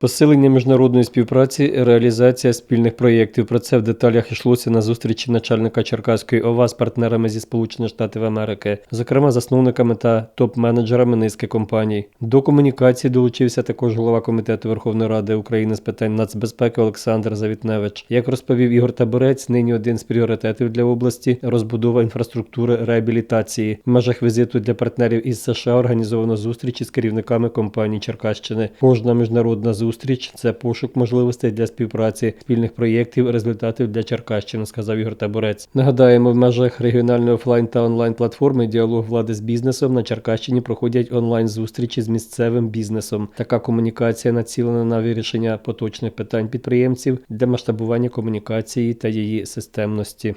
Посилення міжнародної співпраці, реалізація спільних проєктів. Про це в деталях йшлося на зустрічі начальника Черкаської ОВА з партнерами зі Сполучених Штатів Америки, зокрема засновниками та топ-менеджерами низки компаній. До комунікації долучився також голова комітету Верховної Ради України з питань нацбезпеки Олександр Завітневич. Як розповів Ігор Таборець, нині один з пріоритетів для області розбудова інфраструктури реабілітації. В межах візиту для партнерів із США організовано зустрічі з керівниками компаній Черкащини. Кожна міжнародна зустріч це пошук можливостей для співпраці, спільних проєктів, результатів для Черкащини, сказав Ігор Таборець. Нагадаємо, в межах регіональної офлайн та онлайн платформи діалог влади з бізнесом на Черкащині проходять онлайн зустрічі з місцевим бізнесом. Така комунікація націлена на вирішення поточних питань підприємців для масштабування комунікації та її системності.